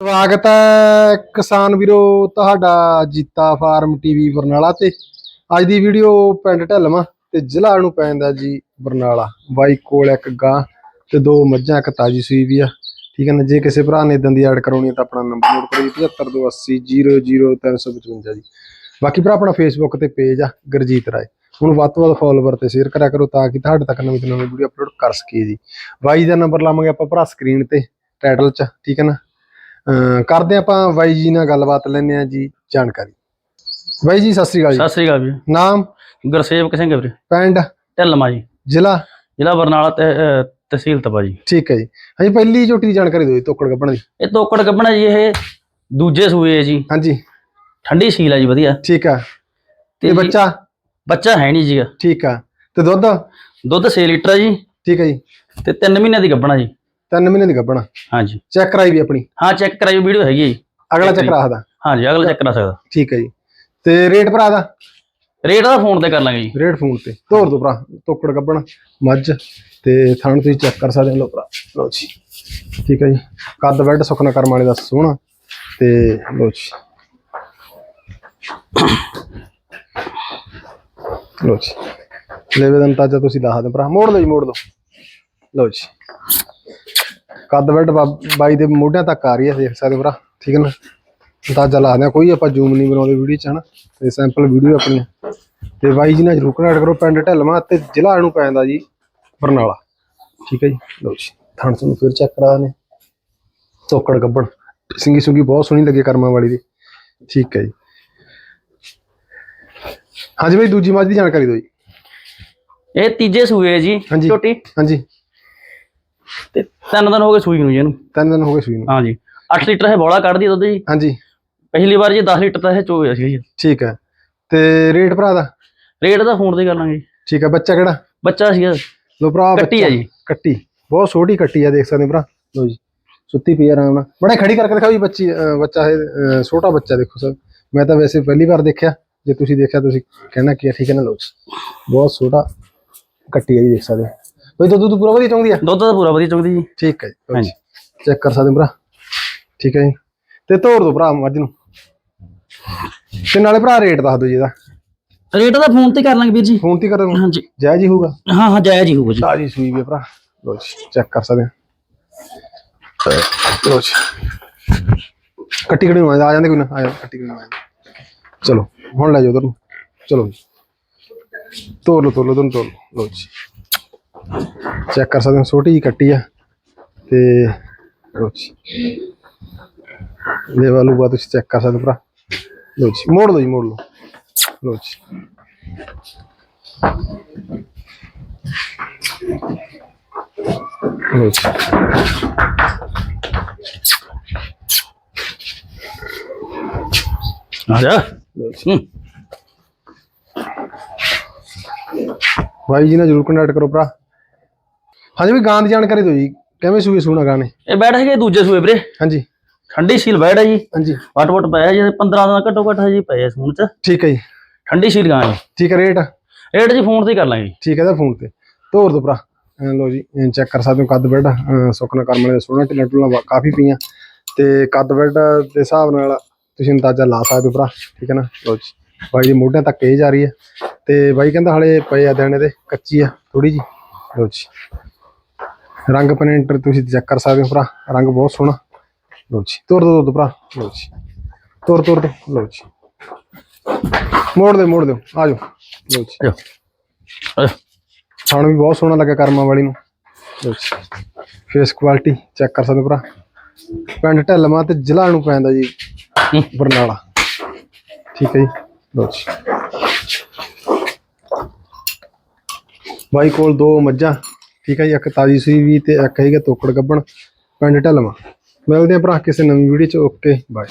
ਸਵਾਗਤ ਹੈ ਕਿਸਾਨ ਵੀਰੋ, ਤੁਹਾਡਾ ਜੀਤਾ ਫਾਰਮ ਟੀਵੀ ਬਰਨਾਲਾ ਤੇ। ਅੱਜ ਦੀ ਵੀਡੀਓ ਪਿੰਡ ਢਲਮਾ ਤੇ ਜ਼ਿਲ੍ਹਾ ਨੂੰ ਪੈਂਦਾ ਜੀ ਬਰਨਾਲਾ। ਬਾਈ ਕੋਲ ਇੱਕ ਗਾਂ ਤੇ ਦੋ ਮੱਝਾਂ, ਇੱਕ ਤਾਜੀ ਸੂਈ ਵੀ ਆ। ਠੀਕ ਹੈ ਨਾ, ਜੇ ਕਿਸੇ ਭਰਾ ਨੇ ਇਦਾਂ ਦੀ ਐਡ ਕਰਾਉਣੀ ਹੈ ਤਾਂ ਆਪਣਾ ਨੰਬਰ ਨੋਟ ਕਰੋ ਜੀ 7528000355 ਜੀ। ਬਾਕੀ ਭਰਾ, ਆਪਣਾ ਫੇਸਬੁੱਕ ਤੇ ਪੇਜ ਆ, ਗੁਰਜੀਤ ਰਾਏ। ਹੁਣ ਵੱਧ ਤੋਂ ਵੱਧ ਫੋਲੋਵਰ ਤੇ ਸ਼ੇਅਰ ਕਰਿਆ ਕਰੋ ਤਾਂ ਕਿ ਤੁਹਾਡੇ ਤੱਕ ਨਵੀਂ ਤੋਂ ਨਵੀਂ ਵੀਡੀਓ ਅਪਲੋਡ ਕਰ ਸਕੀਏ ਜੀ। ਬਾਈ ਦਾ ਨੰਬਰ ਲਾਵਾਂਗੇ ਆਪਾਂ ਭਰਾ ਸਕਰੀਨ ਤੇ ਟਾਈਟਲ 'ਚ, ਠੀਕ ਹੈ ਨਾ? ਕਰਦੇ ਆਪਾਂ ਬਾਈ ਜੀ ਨਾਲ ਗੱਲਬਾਤ ਲੈਣੇ ਆ ਜੀ ਜਾਣਕਾਰੀ। ਬਾਈ ਜੀ ਸਤਿ ਸ੍ਰੀ ਅਕਾਲ ਜੀ। ਸਤਿ ਸ੍ਰੀ ਅਕਾਲ ਵੀਰ ਨਾਮ? ਗੁਰਸੇਵਕ ਸਿੰਘ ਵੀਰੇ। ਪਿੰਡ? ਢਿੱਲਮਾ ਜੀ। ਜ਼ਿਲ੍ਹਾ? ਜ਼ਿਲ੍ਹਾ ਬਰਨਾਲਾ ਤੇ ਤਹਿਸੀਲ ਤਪਾ ਜੀ। ਠੀਕ ਹੈ ਜੀ। ਹਾਂਜੀ ਪਹਿਲੀ ਝੋਟੀ ਦੀ ਜਾਣਕਾਰੀ ਦਿਓ ਜੀ ਤੋਕੜ ਗੱਬਣ ਦੀ। ਇਹ ਤੋਕੜ ਗੱਬਣਾ ਜੀ ਇਹ ਦੂਜੇ ਸੂਏ ਹੈ ਜੀ। ਹਾਂਜੀ। ਠੰਡੀ ਸੀਲ ਆ ਜੀ ਵਧੀਆ। ਠੀਕ ਆ ਤੇ ਜੀ- ਬੱਚਾ? ਬੱਚਾ ਹੈ ਨਹੀਂ ਜੀ। ਠੀਕ ਆ ਤੇ ਦੁੱਧ? ਦੁੱਧ 6 ਲੀਟਰ ਆ ਜੀ। ਠੀਕ ਹੈ ਜੀ। ਤੇ 3 ਮਹੀਨਿਆਂ ਦੀ ਗੱਬਣਾ ਜੀ। ਤਿੰਨ ਮਹੀਨੇ ਦੀ ਗੱਬਣ ਹਾਂਜੀ। ਚੈੱਕ ਕਰਾਈ ਵੀ ਆਪਣੀ। ਹਾਂ ਚੈੱਕ ਕਰਾਇਓ ਵੀਡੀਓ ਹੈਗੀ ਹੈ ਜੀ। ਅਗਲਾ ਚੈੱਕ। ਰੱਖਦਾ ਹਾਂਜੀ ਅਗਲਾ ਚੈੱਕ ਕਰਾ ਸਕਦਾ। ਠੀਕ ਹੈ ਜੀ। ਤੇ ਰੇਟ ਭਰਾ ਦਾ? ਰੇਟ ਦਾ ਫੋਨ ਤੇ ਕਰ ਲਾਂਗੇ ਜੀ। ਰੇਟ ਫੋਨ ਤੇ। ਤੋਰ ਦੋ ਭਰਾ। ਤੋਕੜ ਗੱਬਣ ਮੱਝ। ਤੇ ਥਣ ਤੁਸੀਂ ਚੈੱਕ ਕਰ ਸਕਦੇ ਹੋ ਲੋ ਭਰਾ। ਲੋ ਜੀ। ਠੀਕ ਹੈ ਜੀ। ਕੱਦ ਬੈੱਡ ਸੁਖਨਾ ਕਰਮ ਵਾਲੇ ਦਾ ਸੋਹਣਾ। ਤੇ ਲੋ ਜੀ। ਲੋ ਜੀ। ਲੈਵੇ ਦਾ ਅੰਤਾਜਾ ਤੁਸੀਂ ਦੱਸ ਦਿਓ ਭਰਾ। ਮੋੜ ਲਓ ਜੀ ਮੋੜ ਲਓ। ਲੋ ਜੀ। ਕੱਦ ਬੈੱਡ ਬਾਈ ਦੇ ਮੋਢਿਆਂ ਤੱਕ ਆ ਰਹੀ ਹੈ ਦੇਖ ਸਕਦੇ ਭਰਾ ਠੀਕ ਹੈ ਨਾ? ਅੰਦਾਜ਼ਾ ਲਾ ਦਿਆਂ ਕੋਈ ਆਪਾਂ ਜ਼ੂਮ ਨਹੀਂ ਬਣਾਉਂਦੇ ਵੀਡੀਓ ਚ ਹਨਾ ਤੇ ਸੈਂਪਲ ਵੀਡੀਓ ਆਪਣੀ। ਤੇ ਬਾਈ ਜੀ ਨਾਲ ਜਰੂਰ ਕਨੈਕਟ ਕਰੋ ਪਿੰਡ ਢਲਮਾ ਤੇ ਜ਼ਿਲ੍ਹਾ ਨੂੰ ਪੈਂਦਾ ਜੀ ਬਰਨਾਲਾ। ਠੀਕ ਹੈ ਜੀ? ਲਓ ਜੀ ਥਣ ਤੁਹਾਨੂੰ ਫਿਰ ਚੈੱਕ ਕਰਾ ਨੇ ਤੋਕੜ ਗੱਬਣ ਸਿੰਗੀ ਸੁੰਗੀ ਬਹੁਤ ਸੋਹਣੀ ਲੱਗੀ ਕਰਮਾਂ ਵਾਲੀ ਦੀ। ਠੀਕ ਹੈ ਜੀ। ਹਾਂਜੀ ਬਾਈ ਦੂਜੀ ਮੱਝ ਦੀ ਜਾਣਕਾਰੀ ਦਿਓ ਜੀ। ਇਹ ਤੀਜੇ ਸੂਏ ਜੀ ਹਾਂਜੀ। ਛੋਟੀ। ਹਾਂਜੀ। ਤੇ ਤਿੰਨ ਦਿਨ ਹੋ ਗਏ ਸੂਈ ਨੂੰ ਜੀ ਇਹਨੂੰ। ਤਿੰਨ ਦਿਨ ਹੋ ਗਏ ਸੂਈ ਨੂੰ। ਹਾਂਜੀ 8 ਲੀਟਰ ਇਹ ਬੋਲਾ ਕੱਢਦੀ ਦੁੱਧ ਜੀ। ਹਾਂਜੀ। ਪਹਿਲੀ ਵਾਰ ਜੀ 10 ਲੀਟਰ ਦਾ ਇਹ ਚੋਇਆ ਸੀ ਜੀ। ਠੀਕ ਹੈ। ਤੇ ਰੇਟ ਭਰਾ ਦਾ? ਰੇਟ ਦਾ ਫੋਨ ਤੇ ਕਰ ਲਾਂਗੇ। ਠੀਕ ਹੈ ਬੱਚਾ ਕਿਹੜਾ? ਬੱਚਾ ਸੀਗਾ। ਲੋ ਭਰਾ ਕੱਟੀ ਬੱਚਾ। ਜੀ। ਕੱਟੀ। ਬਹੁਤ ਛੋਟੀ ਕੱਟੀ ਆ ਦੇਖ ਸਕਦੇ ਹੋ ਭਰਾ। ਲੋ ਜੀ। ਸੁੱਤੀ ਪਈ ਆਰਾਮ ਨਾਲ। ਬੜੇ ਖੜੀ ਕਰਕੇ ਦਿਖਾਓ ਜੀ ਬੱਚੀ ਬੱਚਾ ਇਹ ਛੋਟਾ ਬੱਚਾ ਦੇਖੋ ਸਰ। ਮੈਂ ਤਾਂ ਵੈਸੇ ਪਹਿਲੀ ਵਾਰ ਦੇਖਿਆ। ਜੇ ਤੁਸੀਂ ਦੇਖਿਆ ਤੁਸੀਂ ਕਹਿਣਾ ਕੀ ਆ ਠੀਕ ਹੈ ਨਾ? ਲੋ ਜੀ। ਬਹੁਤ ਛੋਟਾ ਕੱਟੀ ਆ ਜੀ ਦੇਖ ਸਕਦੇ ਹੋ। ਬਈ ਦੁੱਧ ਦੁੱਧ ਪੂਰਾ ਵਧੀਆ ਚਾਹੁੰਦੀ ਆ? ਦੁੱਧ ਤਾਂ ਪੂਰਾ ਵਧੀਆ ਚੁਗਦੀ ਜੀ। ਠੀਕ ਹੈ ਜੀ ਹਾਂਜੀ। ਚੈੱਕ ਕਰ ਸਕਦੇ ਹੋ ਭਰਾ। ਠੀਕ ਹੈ ਜੀ। ਤੇ ਤੋੜ ਦੋ ਭਰਾ ਮੱਝ ਨੂੰ। ਤੇ ਨਾਲੇ ਭਰਾ ਰੇਟ ਦੱਸ ਦਿਓ ਜੀ ਇਹਦਾ। ਰੇਟ ਦਾ ਫੋਨ ਤੇ ਕਰ ਲਾਂਗੇ ਵੀਰ ਜੀ। ਫੋਨ ਤੇ ਕਰਾਂ ਹਾਂਜੀ। ਜਾਇਜ਼ ਹੀ ਹੋਊਗਾ। ਹਾਂ ਹਾਂ ਜਾਇਜ਼ ਹੀ ਹੋਊਗਾ ਜੀ। ਤਾਜੀ ਸੂਈ ਵੀ ਆ ਭਰਾ। ਲੋ ਜੀ ਚੈੱਕ ਕਰ ਸਕਦੇ ਹੋ ਲੋ ਜੀ। ਕੱਟੀ ਕੜੀ ਨੂੰ ਆ ਜਾਂਦੇ ਕੋਈ ਨਾ ਆ ਜਾ ਕੱਟੀ ਕੜੀ ਨੂੰ ਆ ਜਾਂਦੇ। ਚਲੋ ਹੁਣ ਲੈ ਜਾਓ ਉਧਰ ਨੂੰ। ਚਲੋ ਜੀ। ਤੋੜ ਲਓ ਤੋੜ ਲਓ ਦੋਨੋਂ ਤੋੜ ਲਓ। ਲੋ ਜੀ। ਚੈੱਕ ਕਰ ਸਕਦੇ ਹੋ ਛੋਟੀ ਜੀ ਕੱਟੀ ਆ। ਤੇ ਲੋ ਜੀ। ਲੈ ਵਾਲੂ ਬਾ ਤੁਸੀਂ ਚੈੱਕ ਕਰ ਸਕਦੇ ਭਰਾ। ਲੋ ਜੀ ਮੋੜ ਲਓ ਜੀ ਮੋੜ ਲਓ। ਲੋ ਜੀ। ਲੋ ਜੀ। ਆ ਜਾ। ਬਾਈ ਜੀ ਨਾਲ ਜਰੂਰ ਕੰਟੈਕਟ ਕਰੋ ਭਰਾ। ਹਾਂਜੀ ਵੀ ਗਾਂ ਦੀ ਜਾਣਕਾਰੀ ਦਿਓ ਜੀ ਕਿਵੇਂ ਸੂਈ ਸੂਣਾ ਗਾਂ ਨੇ? ਇਹ ਬੈਠ ਹੈਗੇ ਦੂਜੇ ਸੂਏ ਵੀਰੇ। ਹਾਂਜੀ। ਠੰਡੀ ਸੀਲ ਬੈਠ ਹੈ ਜੀ। ਹਾਂਜੀ। ਵਟ ਵਟ ਪਿਆ ਜੀ 15 ਦਿਨ ਘੱਟੋ ਘੱਟ ਹੈ ਜੀ ਪਏ ਸੂਣ ਚ। ਠੀਕ ਹੈ ਜੀ। ਠੰਡੀ ਸੀਲ ਗਾਂ ਜੀ। ਠੀਕ ਹੈ ਰੇਟ? ਰੇਟ ਜੀ ਫੋਨ ਤੇ ਕਰ ਲਾਂਗੇ ਜੀ। ਠੀਕ ਹੈ ਦਾ ਫੋਨ ਤੇ। ਤੋਰ ਦੋ ਭਰਾ। ਲਓ ਜੀ ਚੈੱਕ ਕਰ ਸਕਦੇ ਹੋ ਕੱਦ ਬੈੱਡ ਸੁਖਨਾ ਕਰਮ ਵਾਲੇ ਦਾ ਸੋਹਣਾ ਢਿੱਲਾ ਢੁੱਲਾ ਕਾਫੀ ਪਈਆਂ। ਤੇ ਕੱਦ ਬੈੱਡ ਦੇ ਹਿਸਾਬ ਨਾਲ ਤੁਸੀਂ ਅੰਦਾਜ਼ਾ ਲਾ ਸਕਦੇ ਹੋ ਭਰਾ ਠੀਕ ਹੈ ਨਾ? ਲਓ ਜੀ ਬਾਈ ਦੀ ਮੋਢਿਆਂ ਤੱਕ ਇਹ ਜਾ ਰਹੀ ਹੈ। ਤੇ ਬਾਈ ਕਹਿੰਦਾ ਹਲੇ ਪਏ ਆ ਦੇਣੇ ਦੇ ਕੱਚੀ ਆ ਥੋੜੀ ਜੀ ਲਓ ਜੀ। ਰੰਗ ਪਨੇਂਟਰ ਤੁਸੀਂ ਚੈੱਕ ਕਰ ਸਕਦੇ ਹੋ ਭਰਾ। ਰੰਗ ਬਹੁਤ ਸੋਹਣਾ। ਲਓ ਜੀ ਤੋਰ ਦੋ ਦੁੱਧ ਭਰਾ। ਲਓ ਜੀ ਤੋਰ ਤੋਰ ਦੋ। ਲਓ ਜੀ। ਮੋੜ ਦੇ ਮੋੜ ਦਿਓ। ਆ ਜਾਓ। ਲਓ ਜੀ। ਸਾਨੂੰ ਵੀ ਬਹੁਤ ਸੋਹਣਾ ਲੱਗਾ ਕਰਮਾਂ ਵਾਲੀ ਨੂੰ। ਫੇਸ ਕੁਆਲਿਟੀ ਚੈੱਕ ਕਰ ਸਕਦੇ ਹੋ ਭਰਾ। ਪਿੰਡ ਢੱਲਮਾ ਤੇ ਜ਼ਿਲ੍ਹਾ ਨੂੰ ਪੈਂਦਾ ਜੀ। ਬਰਨਾਲਾ। ਠੀਕ ਹੈ ਜੀ। ਲਓ ਜੀ। ਬਾਈ ਕੋਲ ਦੋ ਮੱਝਾਂ। ਠੀਕ ਹੈ ਜੀ, ਇੱਕ ਤਾਜੀ ਸੂਈ ਵੀ ਤੇ ਇੱਕ ਹੈਗਾ ਤੋਕੜ ਗੱਬਣ। ਪਿੰਡ ਢੱਲਮਾ ਮਿਲਦੇ ਆ ਭਰਾ ਕਿਸੇ ਨਵੀਂ ਵੀਡੀਓ ਚ। Okay bye